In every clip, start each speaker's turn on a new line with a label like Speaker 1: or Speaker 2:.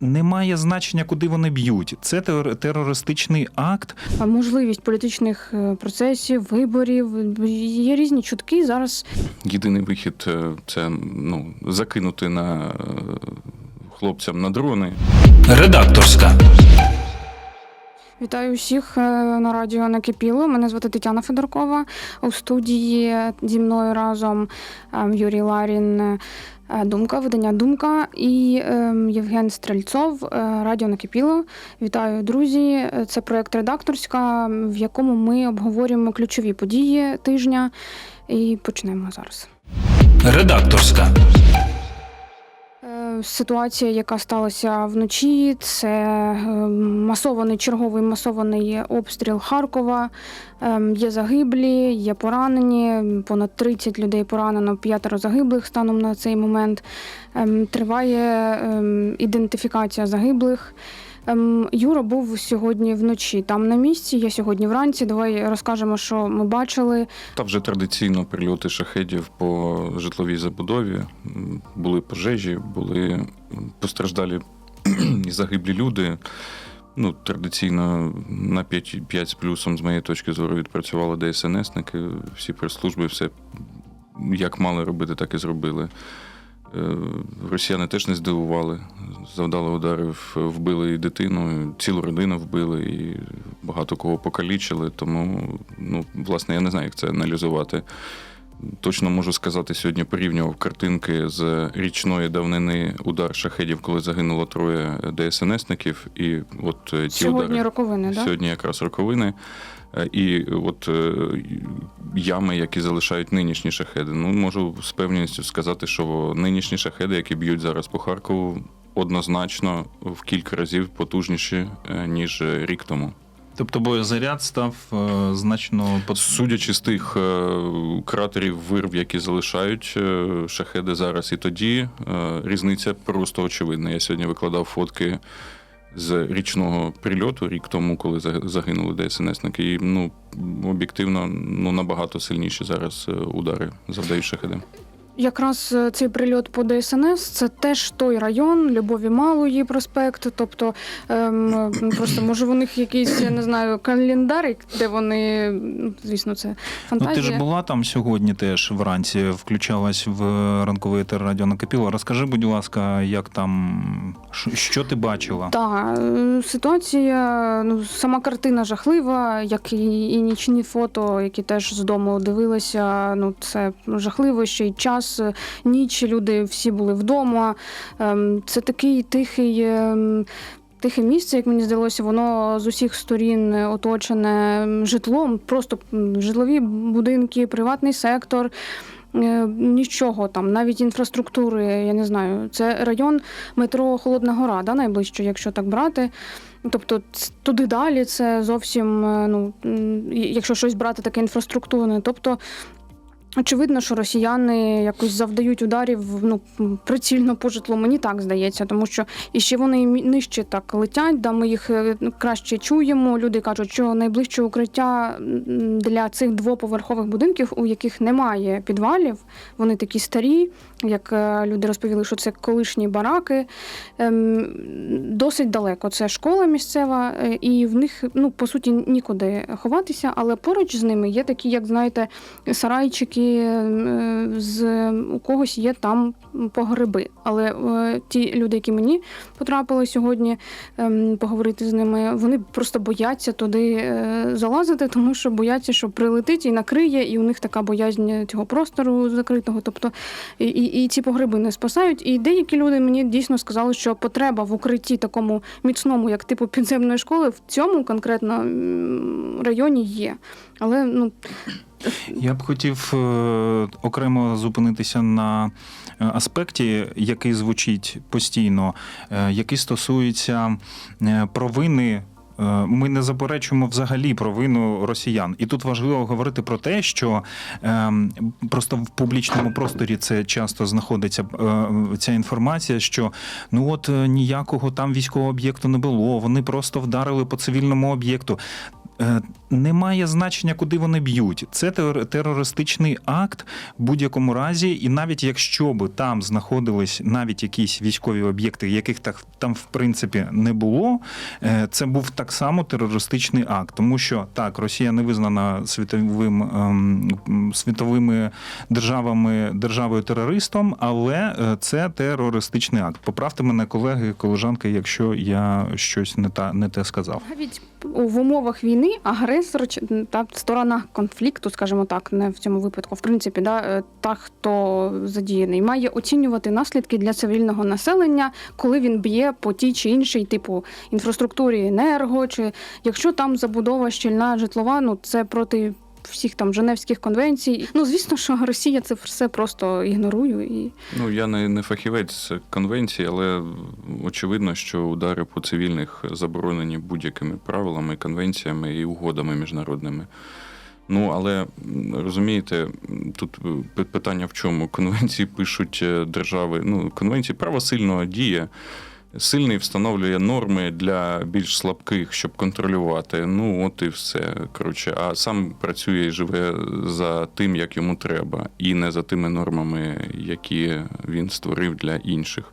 Speaker 1: Немає значення, куди вони б'ють. Це тер- терористичний акт.
Speaker 2: А можливість політичних е, процесів, виборів. Є різні чутки. Зараз
Speaker 3: Єдиний вихід е, це ну, закинути на е, хлопцям на дрони.
Speaker 4: Редакторська.
Speaker 2: вітаю всіх на радіо Накипіло. Мене звати Тетяна Федоркова. У студії зі мною разом е, Юрій Ларін. Е, Думка, видання Думка і е, Євген Стрельцов, е, Радіо Накипіло. Вітаю, друзі! Це проект Редакторська, в якому ми обговорюємо ключові події тижня. І почнемо зараз.
Speaker 4: Редакторська.
Speaker 2: Е, Ситуація, яка сталася вночі, це е, масований черговий масований обстріл Харкова. Ем, Є загиблі, є поранені. Понад 30 людей поранено, п'ятеро загиблих станом на цей момент. Ем, Триває ем, ідентифікація загиблих. Ем, Юра був сьогодні вночі там на місці. Я сьогодні вранці. Давай розкажемо, що ми бачили.
Speaker 3: Та вже традиційно прильоти шахедів по житловій забудові. Були пожежі, були постраждалі і загиблі люди. Ну, традиційно на 5, 5 з плюсом, з моєї точки зору, відпрацювали ДСНСники, всі прес-служби, все як мали робити, так і зробили. Е, Росіяни теж не здивували. Завдали ударів, вбили і дитину, і цілу родину вбили, і багато кого покалічили. Тому, ну, власне, я не знаю, як це аналізувати. Точно можу сказати, сьогодні порівнював картинки з річної давнини удар шахедів, коли загинуло троє ДСНСників. І от е, ті
Speaker 2: Сьогодні
Speaker 3: удари
Speaker 2: роковини, да?
Speaker 3: сьогодні якраз роковини. Е, І от е, ями, які залишають нинішні шахеди. Ну, можу з певністю сказати, що нинішні шахеди, які б'ють зараз по Харкову, однозначно в кілька разів потужніші, е, ніж рік тому.
Speaker 1: Тобто боєзаряд став значно под-
Speaker 3: Судячи з тих кратерів вирв, які залишають шахеди зараз і тоді, різниця просто очевидна. Я сьогодні викладав фотки з річного прильоту рік тому, коли за- загинули ДСНСники. І ну, об'єктивно ну, набагато сильніші зараз е, удари завдають шахеди.
Speaker 2: Якраз е, цей прильот по ДСНС це теж той район Любові Малої проспект. Тобто, ем, просто може у них якийсь, я не знаю, календарик, де вони, ну, звісно, це
Speaker 1: Ну, ти ж була там сьогодні теж вранці, включалась в ранковий етер радіо Накипіло. Розкажи, будь ласка, як там, що- що ти бачила?
Speaker 2: Так, е, ситуація, ну сама картина жахлива, як і, і нічні фото, які теж з дому дивилися. Ну це жахливо, ще й час, е, ніч, люди всі були вдома. Ем, Це такий тихий. ем, Тихе місце, як мені здалося, воно з усіх сторін оточене житлом, просто житлові будинки, приватний сектор. Е, Нічого там, навіть інфраструктури, я не знаю. Це район метро Холодна Гора, да, найближче, якщо так брати. Тобто туди далі це зовсім, е, ну, якщо щось брати таке інфраструктурне. Тобто, очевидно, що росіяни якось завдають ударів ну, прицільно по житлу. Мені так здається, тому що і ще вони нижче так летять, да, ми їх е, краще чуємо. Люди кажуть, що найближче укриття для цих двоповерхових будинків, у яких немає підвалів, вони такі старі, як е, люди розповіли, що це колишні бараки. Ем, досить далеко. Це школа місцева, е, і в них ну по суті нікуди ховатися. Але поруч з ними є такі, як знаєте, сарайчики. Е, З у когось є там погреби. Але е, ті люди, які мені потрапили сьогодні ем, поговорити з ними, вони просто бояться туди е, залазити, тому що бояться, що прилетить і накриє, і у них така боязнь цього простору закритого. Тобто і, і, і ці погреби не спасають. І деякі люди мені дійсно сказали, що потреба в укритті такому міцному, як типу підземної школи, в цьому конкретно районі є. Але ну
Speaker 1: Я б хотів е, окремо зупинитися на е, аспекті, який звучить постійно, е, який стосується провини. Ми не заперечуємо взагалі провину росіян, і тут важливо говорити про те, що просто в публічному просторі це часто знаходиться ця інформація, що ну от ніякого там військового об'єкту не було, вони просто вдарили по цивільному об'єкту. Е, Немає значення, куди вони б'ють. Це тер- терористичний акт в будь-якому разі, і навіть якщо би там знаходились навіть якісь військові об'єкти, яких так там в принципі не було, е, це був так само терористичний акт, тому що так, Росія не визнана світовим ем, світовими державами державою терористом, але е, це терористичний акт. Поправте мене, колеги, колежанки, якщо я щось не та не те сказав.
Speaker 2: Навіть в умовах війни агресор чи, та сторона конфлікту, скажімо так, не в цьому випадку, в принципі, да, е, та, хто задіяний, має оцінювати наслідки для цивільного населення, коли він б'є по тій чи іншій, типу інфраструктурі енерго, чи якщо там забудова щільна житлова, ну це проти. Всіх там Женевських конвенцій. Ну звісно, що Росія це все просто ігнорує і
Speaker 3: Ну, я не, не фахівець конвенції, але очевидно, що удари по цивільних заборонені будь-якими правилами, конвенціями і угодами міжнародними. Ну, але розумієте, тут е, питання в чому? Конвенції пишуть е, держави. Ну, конвенції право сильно діє. Сильний встановлює норми для більш слабких, щоб контролювати. Ну, от і все. Коротше, а сам працює і живе за тим, як йому треба, і не за тими нормами, які він створив для інших.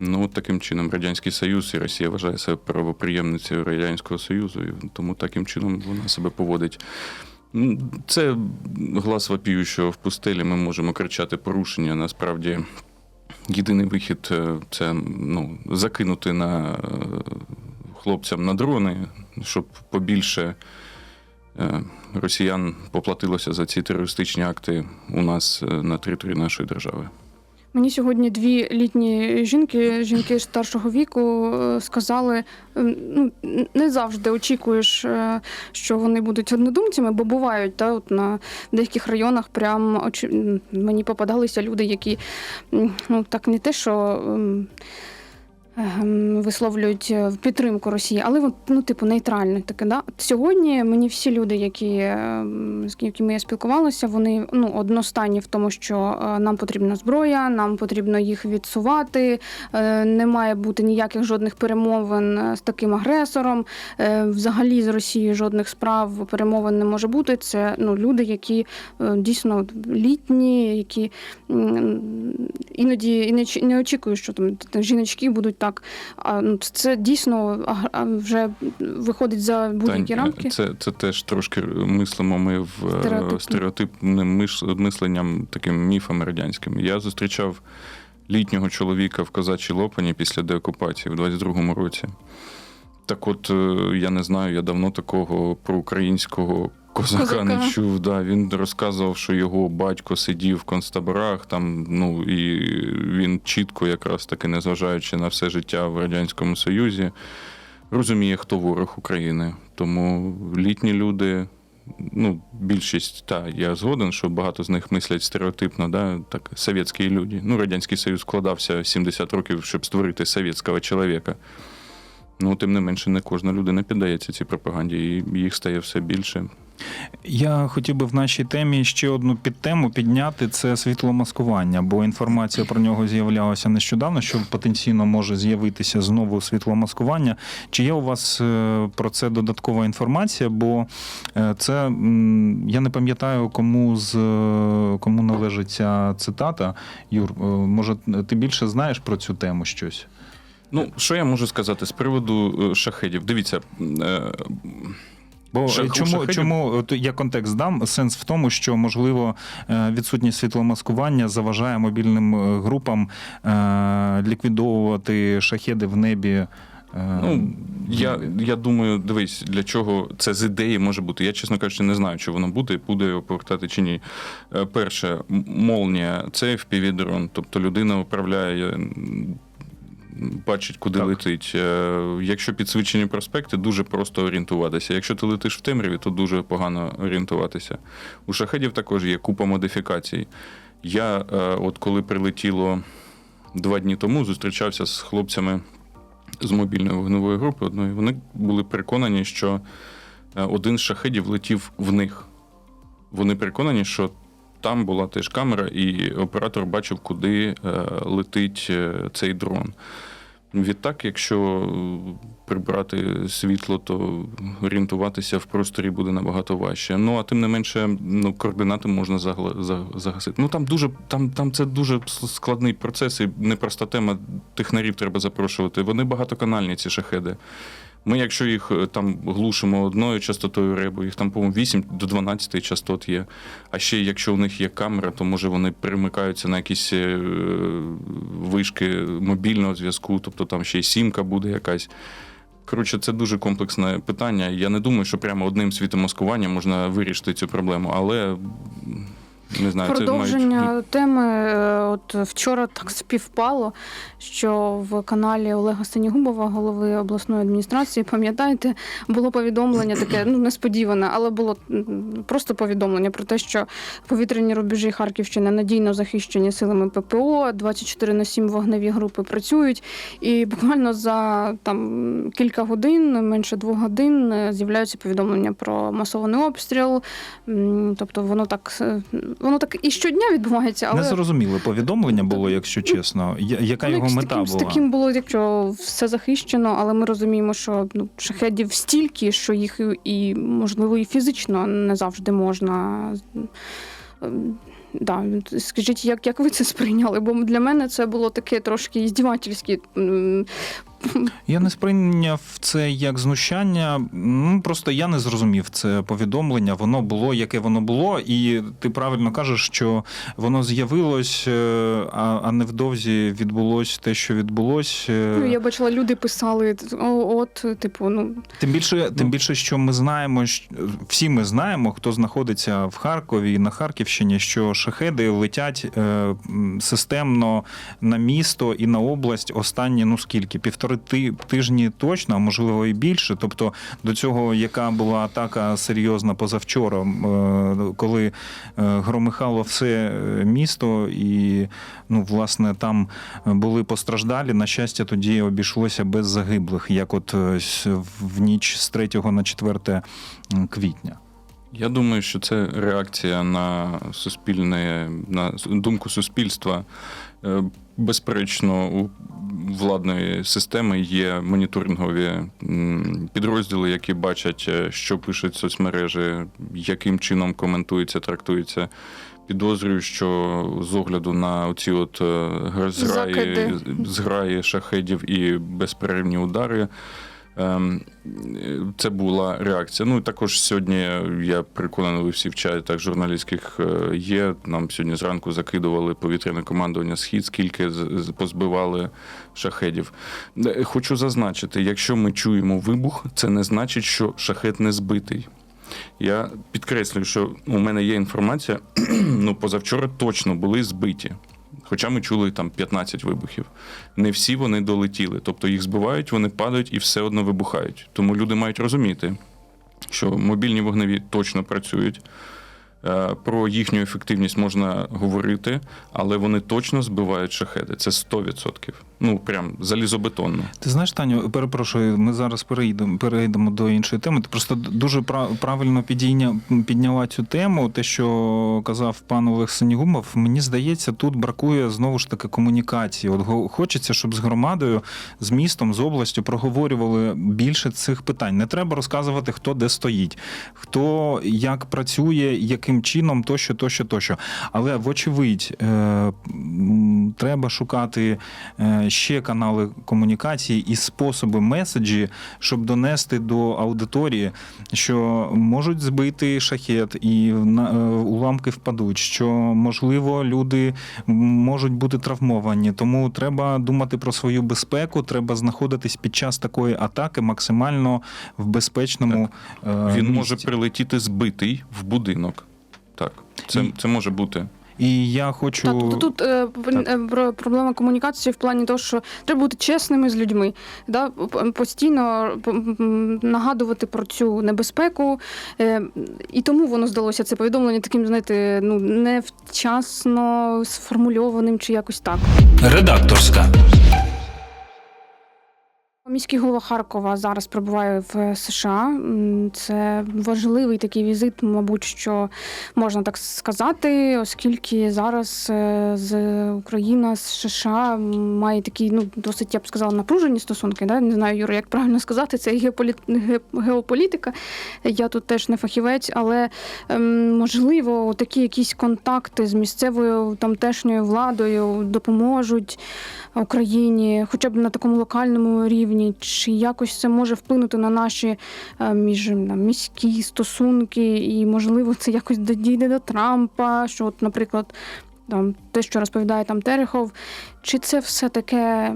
Speaker 3: Ну, от таким чином, Радянський Союз і Росія вважає себе правоприємницею Радянського Союзу, і тому таким чином вона себе поводить. Це глас вопію, що в пустелі ми можемо кричати порушення. Насправді, єдиний вихід е, це ну, закинути на е, хлопцям на дрони, щоб побільше е, росіян поплатилося за ці терористичні акти у нас на території нашої держави.
Speaker 2: Мені сьогодні дві літні жінки, жінки старшого віку, е, сказали: ну не завжди очікуєш, е, що вони будуть однодумцями, бо бувають та от на деяких районах прям очі... мені попадалися люди, які ну так не те, що. Ем, Висловлюють е, в підтримку Росії, але ну, типу, нейтральне таке. Да? Сьогодні мені всі люди, які, ем, з якими я спілкувалася, вони ну, одностайні в тому, що е, нам потрібна зброя, нам потрібно їх відсувати, е, не має бути ніяких жодних перемовин з таким агресором. Взагалі з Росією жодних справ перемовин не може бути. Це ну, люди, які дійсно літні, які іноді і не очікують, що там жіночки будуть так. А, ну, це дійсно вже виходить за будь-які рамки.
Speaker 3: Це, це теж трошки мислимо ми в е,
Speaker 2: Стереотипно.
Speaker 3: стереотипним мисленням, таким міфами радянським. Я зустрічав літнього чоловіка в козачій Лопані після деокупації в 22-му році. Так от, е, я не знаю, я давно такого проукраїнського козака,
Speaker 2: Козака.
Speaker 3: не чув. Да, він розказував, що його батько сидів в концтаборах, там, ну, і він чітко, якраз таки, незважаючи на все життя в Радянському Союзі, розуміє, хто ворог України. Тому літні люди, ну, більшість, так, я згоден, що багато з них мислять стереотипно, да, так, совєтські люди. Ну, Радянський Союз вкладався 70 років, щоб створити совєтського чоловіка. Ну, тим не менше, не кожна людина піддається цій пропаганді, і їх стає все більше.
Speaker 1: Я хотів би в нашій темі ще одну підтему підняти це світломаскування, бо інформація про нього з'являлася нещодавно, що потенційно може з'явитися знову світломаскування. Чи є у вас е, про це додаткова інформація? Бо е, це я не пам'ятаю, кому з е, кому належить ця цитата. Юр, може, ти більше знаєш про цю тему щось?
Speaker 3: Ну, що я можу сказати з приводу е, шахедів? Дивіться. е,
Speaker 1: Бо
Speaker 3: Шах-
Speaker 1: чому, чому от я контекст дам? Сенс в тому, що можливо е, відсутність світломаскування заважає мобільним е, групам е, ліквідовувати шахеди в небі.
Speaker 3: Ну, я, я думаю, дивись, для чого це з ідеї може бути. Я, чесно кажучи, не знаю, чи воно буде, буде його повертати чи ні. Перше, молнія це FPV-дрон, тобто людина управляє. Бачить, куди
Speaker 1: Так.
Speaker 3: летить. Е, Якщо підсвічені проспекти, дуже просто орієнтуватися. Якщо ти летиш в темряві, то дуже погано орієнтуватися. У шахедів також є купа модифікацій. Я, е, от коли прилетіло два дні тому, зустрічався з хлопцями з мобільної вогневої групи одної, вони були переконані, що е, один з шахедів летів в них. Вони переконані, що там була теж камера, і оператор бачив, куди е, летить е, цей дрон. Відтак, якщо прибрати світло, то орієнтуватися в просторі буде набагато важче. Ну а тим не менше, ну координати можна загасити. Ну там дуже там, там це дуже складний процес і непроста тема. Технарів треба запрошувати. Вони багатоканальні, ці шахеди. Ми, якщо їх е, там глушимо одною частотою ребу, їх там, по-моєму, 8 до 12 частот є. А ще якщо у них є камера, то може вони перемикаються на якісь е, вишки мобільного зв'язку, тобто там ще й сімка буде якась. Коротше, це дуже комплексне питання. Я не думаю, що прямо одним світомаскуванням можна вирішити цю проблему, але не знаю, це
Speaker 2: Продовження
Speaker 3: мають...
Speaker 2: теми. е, От вчора так співпало, що в каналі Олега Сенігубова, голови обласної адміністрації, пам'ятаєте, було повідомлення таке, ну несподіване, але було просто повідомлення про те, що повітряні рубежі Харківщини надійно захищені силами ППО, 24 на 7 вогневі групи працюють, і буквально за там кілька годин, менше двох годин, е, з'являються повідомлення про масований обстріл. Тобто воно так е, воно так і щодня відбувається, але
Speaker 1: Незрозуміле повідомлення було, якщо чесно. Я- Яка
Speaker 2: воно
Speaker 1: його мета
Speaker 2: таким, з таким було, якщо все захищено, але ми розуміємо, що ну шахедів стільки, що їх і- можливо і фізично не завжди можна. Ем, Да, скажіть, як, як ви це сприйняли? Бо для мене це було таке трошки іздівательське.
Speaker 1: Я не сприйняв це як знущання. Ну просто я не зрозумів це повідомлення. Воно було, яке воно було, і ти правильно кажеш, що воно з'явилось, е, а, а невдовзі відбулось те, що відбулось. Е,
Speaker 2: Ну, я бачила, люди писали, «О, от, типу, ну
Speaker 1: Тим більше, тим більше, що ми знаємо, що- всі ми знаємо, хто знаходиться в Харкові і на Харківщині, що шахеди летять е, системно на місто і на область останні ну скільки півтори тижні точно, а можливо і більше. Тобто до цього, яка була атака серйозна позавчора, е, коли е, громихало все е, місто, і ну власне там були постраждалі. На щастя, тоді обійшлося без загиблих, як от в ніч з 3 на 4 квітня.
Speaker 3: Я думаю, що це реакція на суспільне, на думку суспільства. Безперечно, владної системи є моніторингові підрозділи, які бачать, е, що пишуть соцмережі, яким чином коментується, трактується. Підозрюю, що з огляду на оці от е, зграї, зграї шахедів і безперервні удари. Ем, Це була реакція. Ну і також сьогодні я переконаний, ви всі в чатах журналістських е, є. Нам сьогодні зранку закидували повітряне командування Схід, скільки позбивали шахедів. Е, Хочу зазначити, якщо ми чуємо вибух, це не значить, що шахет не збитий. Я підкреслюю, що у мене є інформація, ну позавчора точно були збиті. Хоча ми чули там 15 вибухів. Не всі вони долетіли. Тобто їх збивають, вони падають і все одно вибухають. Тому люди мають розуміти, що мобільні вогневі точно працюють. Е, Про їхню ефективність можна говорити, але вони точно збивають шахеди. Це 100%. Ну прям залізобетонно.
Speaker 1: Ти знаєш, Таню, перепрошую, ми зараз перейдемо, перейдемо до іншої теми. Ти просто дуже пра- правильно підійня, підняла цю тему. Те, що казав пан Олег Сенігумов, мені здається, тут бракує знову ж таки комунікації. От хочеться, щоб з громадою, з містом, з областю проговорювали більше цих питань. Не треба розказувати, хто де стоїть, хто як працює, яким чином, тощо, тощо, тощо. Але вочевидь, е, треба шукати е, ще канали комунікації і способи меседжі, щоб донести до аудиторії, що можуть збити шахет і на- е, уламки впадуть, що можливо люди можуть бути травмовані. Тому треба думати про свою безпеку. Треба знаходитись під час такої атаки максимально в безпечному. е,
Speaker 3: Він
Speaker 1: місці.
Speaker 3: може прилетіти збитий в будинок. Так, це,
Speaker 1: І-
Speaker 3: це може бути.
Speaker 1: І я хочу
Speaker 2: Та, тобто тут е, е, про- проблема комунікації в плані того, що треба бути чесними з людьми, да? п- постійно п- м, нагадувати про цю небезпеку. Е, і тому воно здалося це повідомлення таким, знаєте, ну невчасно сформульованим чи якось так.
Speaker 4: Редакторська.
Speaker 2: Міський голова Харкова зараз перебуває в США. Це важливий такий візит, мабуть, що можна так сказати, оскільки зараз е, з Україна з США має такі, ну досить я б сказала, напружені стосунки. Да? Не знаю, Юра, як правильно сказати, це геополі... ге- геополітика. Я тут теж не фахівець, але ем, можливо, такі якісь контакти з місцевою тамтешньою владою допоможуть Україні, хоча б на такому локальному рівні, чи якось це може вплинути на наші е, між міські стосунки, і можливо це якось дійде до Трампа, що, от, наприклад, там те, що розповідає там Терехов, чи це все таке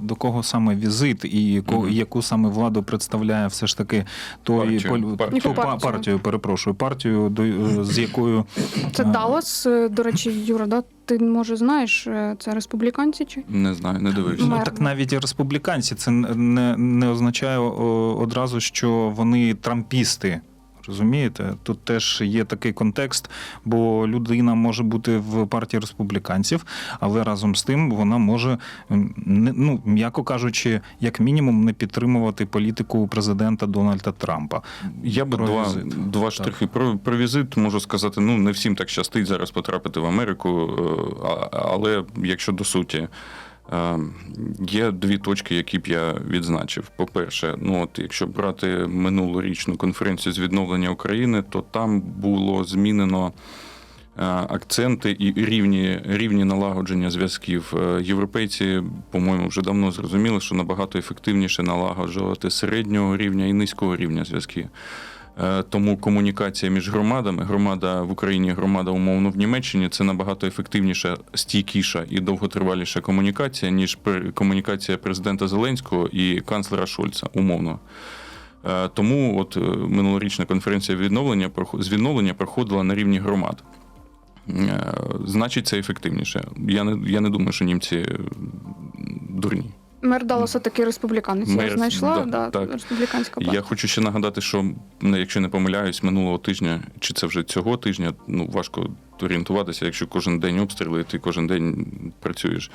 Speaker 1: До кого саме візит і ко-
Speaker 3: Мгм.
Speaker 1: яку саме владу представляє все ж таки той
Speaker 3: Партію.
Speaker 1: поль-
Speaker 3: Партію.
Speaker 1: ту
Speaker 2: партію?
Speaker 1: партію, перепрошую, партію, до, е, з якою
Speaker 2: це
Speaker 1: А.
Speaker 2: Даллас, е, до речі, Юра, да? ти може знаєш, е, це республіканці чи?
Speaker 3: Не знаю, не дивився.
Speaker 1: Ну так навіть і республіканці це не, не означає одразу, що вони трампісти. Розумієте, тут теж є такий контекст, бо людина може бути в партії республіканців, але разом з тим вона може, ну м'яко кажучи, як мінімум не підтримувати політику президента Дональда Трампа.
Speaker 3: Я би
Speaker 1: Про
Speaker 3: два,
Speaker 1: візит.
Speaker 3: два штрихи. Про, про візит можу сказати, ну не всім так щастить зараз потрапити в Америку, е, але якщо до суті. Е, Є дві точки, які б я відзначив. По-перше, ну от якщо брати минулорічну конференцію з відновлення України, то там було змінено е, акценти і рівні, рівні налагодження зв'язків. Е, Європейці, по-моєму, вже давно зрозуміли, що набагато ефективніше налагоджувати середнього рівня і низького рівня зв'язки. Е, Тому комунікація між громадами, громада в Україні, громада умовно в Німеччині, це набагато ефективніша, стійкіша і довготриваліша комунікація, ніж комунікація президента Зеленського і канцлера Шольца, умовно. Е, Тому от е, минулорічна конференція відновлення з відновлення проходила на рівні громад. Значить, це ефективніше. Я не, я не думаю, що німці дурні.
Speaker 2: Мер Далласа такий республіканець. Я знайшла,
Speaker 3: да,
Speaker 2: да,
Speaker 3: так.
Speaker 2: республіканська
Speaker 3: Я хочу ще нагадати, що ну, якщо не помиляюсь, минулого тижня, чи це вже цього тижня, ну важко орієнтуватися, якщо кожен день обстріли, ти кожен день працюєш.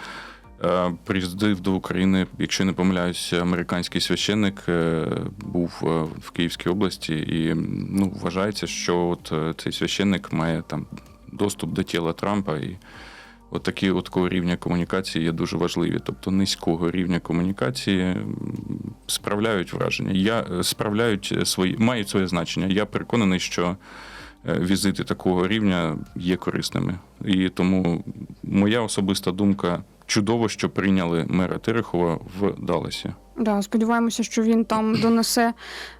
Speaker 3: Е, Приїздив до України, якщо не помиляюсь, американський священник е, був е, в Київській області, і ну, вважається, що от цей священник має там доступ до тіла Трампа. І от такі от такого рівня комунікації є дуже важливі. Тобто низького рівня комунікації справляють враження. Я е, справляють свої, мають своє значення. Я переконаний, що е, візити такого рівня є корисними. І тому моя особиста думка чудово, що прийняли мера Терехова в Далласі.
Speaker 2: Да, сподіваємося, що він там донесе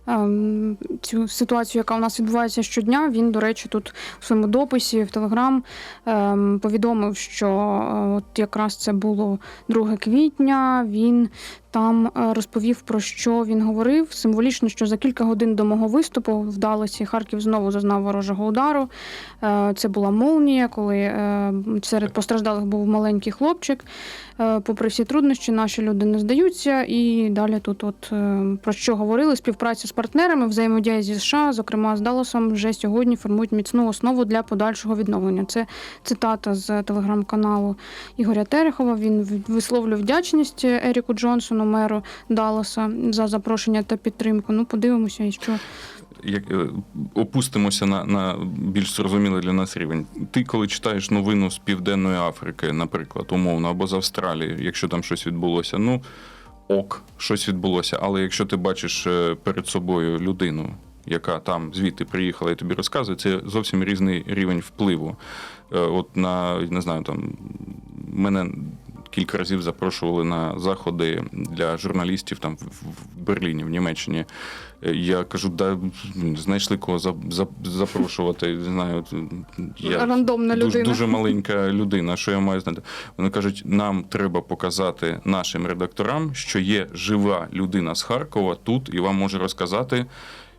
Speaker 2: ем, цю ситуацію, яка у нас відбувається щодня. Він, до речі, тут у своєму дописі в Телеграм ем, повідомив, що е, от якраз це було 2 квітня. Він там е, розповів про що він говорив. Символічно, що за кілька годин до мого виступу в Далласі Харків знову зазнав ворожого удару. Е, Це була молнія, коли е, серед постраждалих був маленький хлопчик. Е, Попри всі труднощі, наші люди не здаються. І далі тут, от е, про що говорили, співпраця з партнерами, взаємодія зі США, зокрема з Далласом, вже сьогодні формують міцну основу для подальшого відновлення. Це цитата з телеграм-каналу Ігоря Терехова. Він висловлює вдячність Еріку Джонсону, меру Далласа, за запрошення та підтримку. Ну, подивимося, і що
Speaker 3: як е, опустимося на, на більш зрозумілий для нас рівень. Ти, коли читаєш новину з Південної Африки, наприклад, умовно, або з Австралії, якщо там щось відбулося, ну ок, щось відбулося. Але якщо ти бачиш е, перед собою людину, яка там звідти приїхала і тобі розказує, це зовсім різний рівень впливу. Е, От на не знаю, там мене кілька разів запрошували на заходи для журналістів там в- Берліні, в Німеччині. Е, Я кажу, да знайшли кого за, за, запрошувати. Не знаю, я
Speaker 2: рандомна
Speaker 3: дуже,
Speaker 2: людина.
Speaker 3: дуже маленька людина. Що я маю знати? Вони кажуть, нам треба показати нашим редакторам, що є жива людина з Харкова тут, і вам може розказати,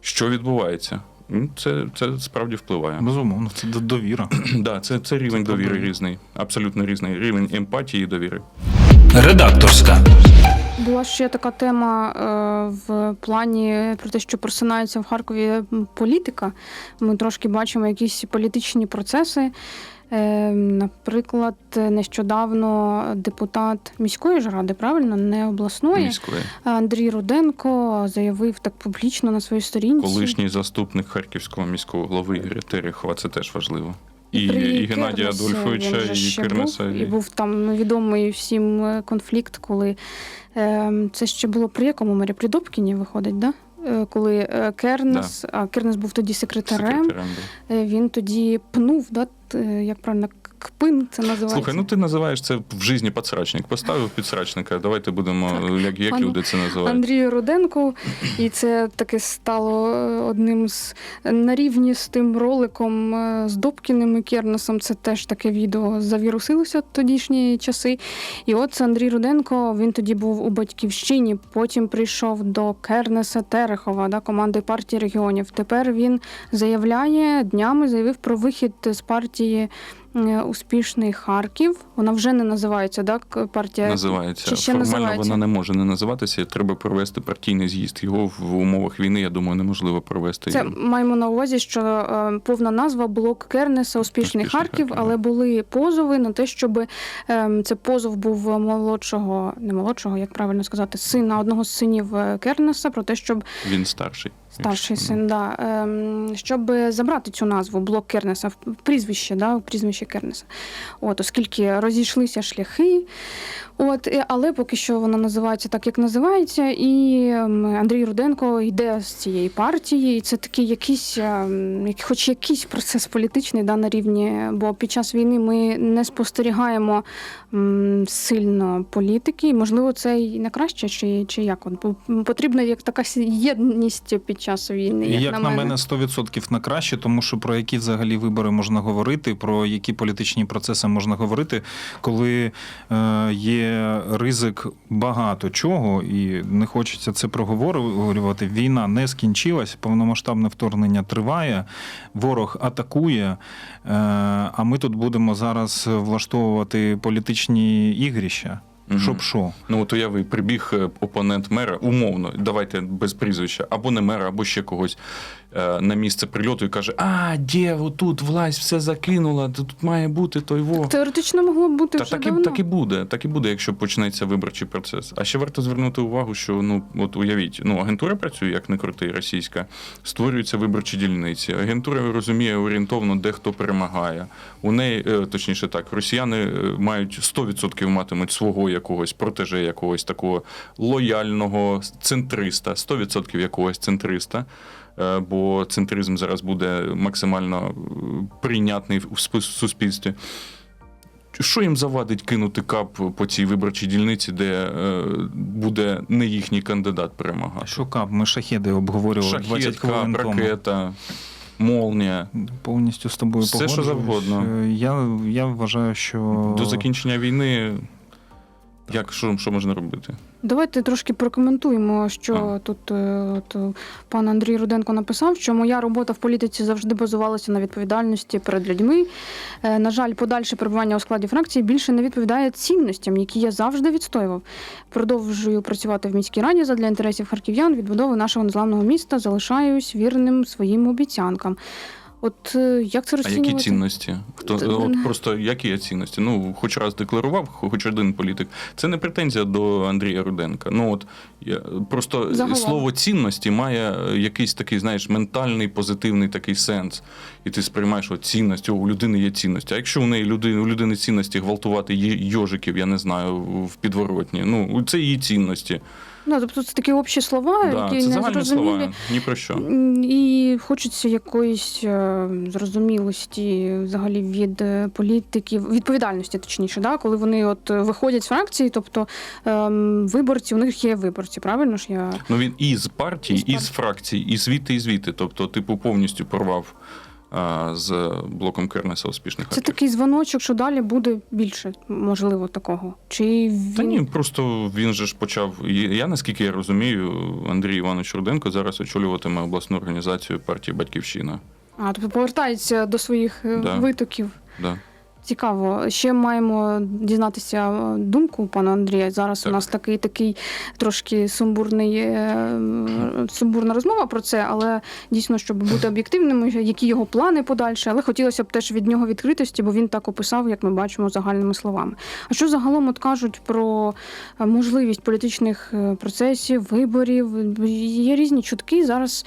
Speaker 3: що відбувається. М, Це, це справді впливає.
Speaker 1: Безумовно, це довіра.
Speaker 3: Да, це, це рівень
Speaker 1: Це
Speaker 3: довіри різний, абсолютно різний. Рівень емпатії і довіри.
Speaker 4: Редакторська.
Speaker 2: Була ще така тема е, в плані про те, що просинається в Харкові політика. Ми трошки бачимо якісь політичні процеси. Е, Наприклад, нещодавно депутат міської ж ради, правильно, не обласної,
Speaker 3: Міської.
Speaker 2: Андрій Руденко заявив так публічно на своїй сторінці.
Speaker 3: Колишній заступник харківського міського голови Ігоря Терехова, це теж важливо. І,
Speaker 2: При
Speaker 3: і Геннадія Адольфовича, і Кернеса. І
Speaker 2: був там ну, відомий всім е, конфлікт, коли е, це ще було при якому мері? При Добкіні виходить, да? Е, Коли Кернес, Кернес, а Кернес був тоді секретарем,
Speaker 3: секретарем, да.
Speaker 2: е, він тоді пнув, да, е, як правильно, кпин це називається.
Speaker 3: Слухай, ну ти називаєш це в житті підсрачник. Поставив підсрачника, давайте будемо, як, як
Speaker 2: Пану
Speaker 3: люди це називають.
Speaker 2: Андрію Руденку, і це таке стало е, одним з на рівні з тим роликом е, з Добкіним і Кернесом. Це теж таке відео завірусилося тодішні часи. І от Андрій Руденко він тоді був у батьківщині. Потім прийшов до Кернеса Терехова, да, команди партії регіонів. Тепер він заявляє днями, заявив про вихід з партії. Е, Успішний Харків. Вона вже не називається, так? Партія
Speaker 3: Називається.
Speaker 2: Чи ще
Speaker 3: Формально
Speaker 2: називається?
Speaker 3: вона не може не називатися. Треба провести партійний з'їзд. Його в умовах війни, я думаю, неможливо провести.
Speaker 2: Це маємо на увазі, що е, повна назва блок Кернеса Успішний,
Speaker 3: Успішний
Speaker 2: Харків,
Speaker 3: Харків,
Speaker 2: але були позови на те, щоб е, це позов був молодшого, не молодшого, як правильно сказати, сина одного з синів е, Кернеса про те, щоб
Speaker 3: Він старший.
Speaker 2: Старший
Speaker 3: якщо-
Speaker 2: син, да, ем, щоб забрати цю назву блок Кернеса в прізвище, да, в прізвище Кернеса. От, оскільки розійшлися шляхи. От, е, але поки що вона називається так, як називається, і ем, Андрій Руденко йде з цієї партії, і це такий якийсь, ем, хоч якийсь процес політичний да, на рівні, бо під час війни ми не спостерігаємо м, сильно політики. Можливо, це і не краще, чи, чи як? Бо потрібна як така єдність під час війни. Як,
Speaker 1: Як, на мене, 100% на краще, тому що про які взагалі вибори можна говорити, про які політичні процеси можна говорити, коли е, є ризик багато чого, і не хочеться це проговорювати. Війна не скінчилась, повномасштабне вторгнення триває, ворог атакує. Е, а ми тут будемо зараз влаштовувати політичні ігрища.
Speaker 3: Мгм.
Speaker 1: Щоб що?
Speaker 3: Ну, от уяви, прибіг е, опонент мера, умовно, давайте без прізвища, або не мера, або ще когось на місце прильоту і каже: А, де тут власть все закинула, тут має бути той во.
Speaker 2: Теоретично могло б бути
Speaker 3: Та
Speaker 2: вже
Speaker 3: так і, так і буде, так і буде, якщо почнеться виборчий процес. А ще варто звернути увагу, що ну от уявіть, ну агентура працює як не крутий російська, створюються виборчі дільниці. Агентура розуміє орієнтовно, де хто перемагає. У неї, е, точніше так, росіяни е, мають 100% матимуть свого якогось протеже, якогось такого лояльного центриста, 100% якогось центриста. Е, Бо центризм зараз буде максимально е, прийнятний в суспільстві. Що їм завадить кинути кап по цій виборчій дільниці, де е, буде не їхній кандидат перемагати?
Speaker 1: Що кап, ми шахеди обговорювали 20 хвилин
Speaker 3: кап,
Speaker 1: тому.
Speaker 3: ракета, молнія.
Speaker 1: Повністю з тобою
Speaker 3: Все, що завгодно.
Speaker 1: Я, я вважаю, що
Speaker 3: До закінчення війни. Як що, що можна робити?
Speaker 2: Давайте трошки прокоментуємо, що
Speaker 3: Ага.
Speaker 2: тут е, от, пан Андрій Руденко написав, що моя робота в політиці завжди базувалася на відповідальності перед людьми. Е, На жаль, подальше перебування у складі фракції більше не відповідає цінностям, які я завжди відстоював. Продовжую працювати в міській раді задля інтересів харків'ян, відбудови нашого незламного міста. Залишаюсь вірним своїм обіцянкам. От е, як це
Speaker 3: А які цінності? Хто
Speaker 2: Та-
Speaker 3: от просто які є цінності? Ну, хоч раз декларував, хоч один політик. Це не претензія до Андрія Руденка. Ну от я просто
Speaker 2: Загалом.
Speaker 3: слово цінності має е, якийсь такий, знаєш, ментальний, позитивний такий сенс. І ти сприймаєш, що цінність, о, у людини є цінності. А якщо у неї людини, у людини цінності гвалтувати йожиків, я не знаю, в підворотні, ну це її цінності.
Speaker 2: Ну, тобто це такі общі слова,
Speaker 3: Да,
Speaker 2: які
Speaker 3: це
Speaker 2: не
Speaker 3: загальні
Speaker 2: зрозумілі.
Speaker 3: слова, ні про що.
Speaker 2: І хочеться якоїсь е, зрозумілості взагалі від е, політиків, відповідальності, точніше, да? коли вони от е, виходять з фракції, тобто ем, виборці, у них є виборці, правильно ж я.
Speaker 3: Ну він із партій,
Speaker 2: Із
Speaker 3: із,
Speaker 2: партій.
Speaker 3: фракцій, і звідти, і звідти. Тобто, типу, повністю порвав з блоком Кернеса успішних
Speaker 2: Це такий дзвоночок, що далі буде більше, можливо, такого. Чи він...
Speaker 3: Та ні, просто він же ж почав. Я наскільки я розумію, Андрій Іванович Руденко зараз очолюватиме обласну організацію партії Батьківщина.
Speaker 2: А, тобто повертається до своїх е,
Speaker 3: Да.
Speaker 2: витоків.
Speaker 3: Да.
Speaker 2: Цікаво. Ще маємо дізнатися е, думку пана Андрія. Зараз
Speaker 3: Так.
Speaker 2: у нас такий такий трошки сумбурний е, сумбурна розмова про це, але дійсно, щоб бути об'єктивними, які його плани подальше. Але хотілося б теж від нього відкритості, бо він так описав, як ми бачимо, загальними словами. А що загалом от кажуть про е, можливість політичних процесів, виборів? Є різні чутки зараз.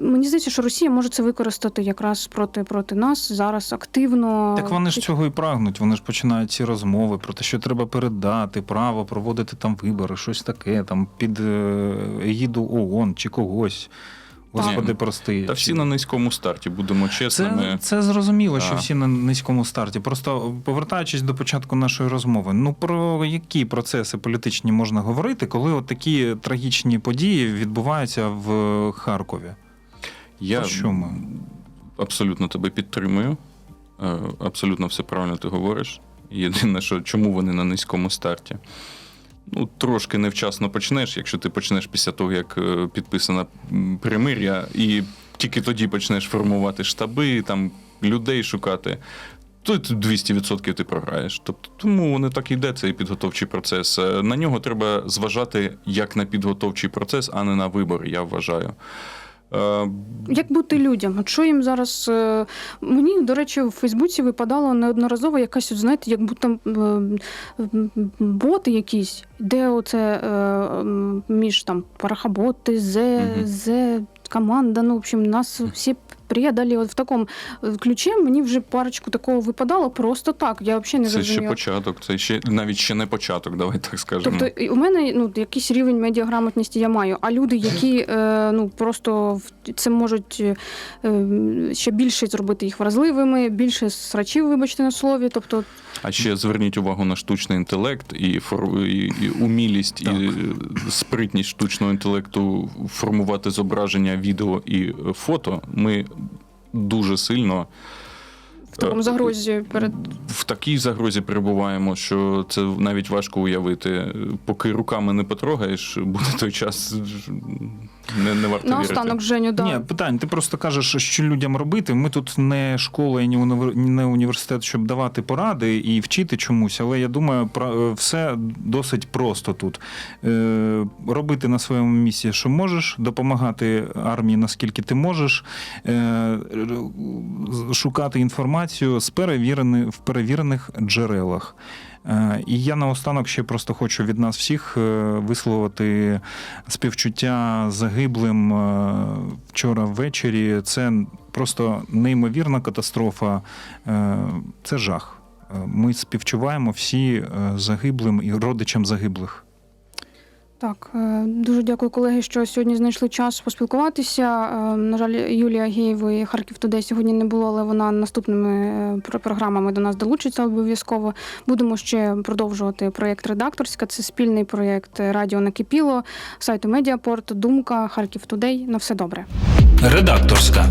Speaker 2: Мені здається, що Росія може це використати якраз проти проти нас зараз активно.
Speaker 1: Так вони ж цього і прагнуть. Вони ж починають ці розмови про те, що треба передати право проводити там вибори, щось таке, там під їду егіду ООН чи когось. Господи, прости.
Speaker 3: Та всі на низькому старті, будемо чесними.
Speaker 1: це зрозуміло, що всі на низькому старті. Просто повертаючись до початку нашої розмови, ну про які процеси політичні можна говорити, коли от такі трагічні події відбуваються в Харкові?
Speaker 3: Я
Speaker 1: Про що ми?
Speaker 3: абсолютно тебе підтримую. Е, Абсолютно все правильно ти говориш. Єдине, що чому вони на низькому старті? Ну, трошки невчасно почнеш, якщо ти почнеш після того, як е, підписана примир'я, і тільки тоді почнеш формувати штаби, там людей шукати. То 200% ти програєш. Тобто, тому не так йде цей підготовчий процес. Е, На нього треба зважати як на підготовчий процес, а не на вибори, я вважаю. Е,
Speaker 2: Як бути людям? От що їм зараз е, мені, до речі, в Фейсбуці випадало неодноразово якась, от, знаєте, як будто е, боти якісь, де оце між там парахаботи, зе,
Speaker 3: угу.
Speaker 2: зе, команда, ну, в общем, нас всі предали. От в такому е, ключі мені вже парочку такого випадало просто так. Я взагалі не
Speaker 3: Це ще початок, це ще навіть ще не початок, давай так скажемо.
Speaker 2: Тобто і у мене ну якийсь рівень медіаграмотності я маю. А люди, які е, ну просто в- це можуть е, ще більше зробити їх вразливими, більше срачів, вибачте на слові. Тобто,
Speaker 3: А ще зверніть увагу на штучний інтелект і, фор... і, і умілість, і спритність штучного інтелекту формувати зображення, відео і е, фото. Ми дуже сильно
Speaker 2: в такому загрозі перед
Speaker 3: в такій загрозі перебуваємо, що це навіть важко уявити. Поки руками не потрогаєш, буде той час не, не варто
Speaker 2: наостанок
Speaker 3: вірити.
Speaker 2: Женю, да.
Speaker 1: Ні, питань. Ти просто кажеш, що людям робити. Ми тут не школа і не університет, щоб давати поради і вчити чомусь. Але я думаю, про все досить просто тут. Е, робити на своєму місці, що можеш, допомагати армії наскільки ти можеш, е, шукати інформацію з перевірених в перевірених джерелах. Е, І я наостанок ще просто хочу від нас всіх е, висловити співчуття загиблим е, вчора ввечері. Це просто неймовірна катастрофа. Це жах. Ми співчуваємо всі загиблим і родичам загиблих.
Speaker 2: Так, е, дуже дякую, колеги, що сьогодні знайшли час поспілкуватися. Е, На жаль, Юлія Геєвої Харків Тудей сьогодні не було, але вона наступними е, про- програмами до нас долучиться обов'язково. Будемо ще продовжувати проєкт редакторська. Це спільний проєкт Радіо Накипіло, сайту Медіапорт, Думка, Харків Тудей. На все добре.
Speaker 4: Редакторська.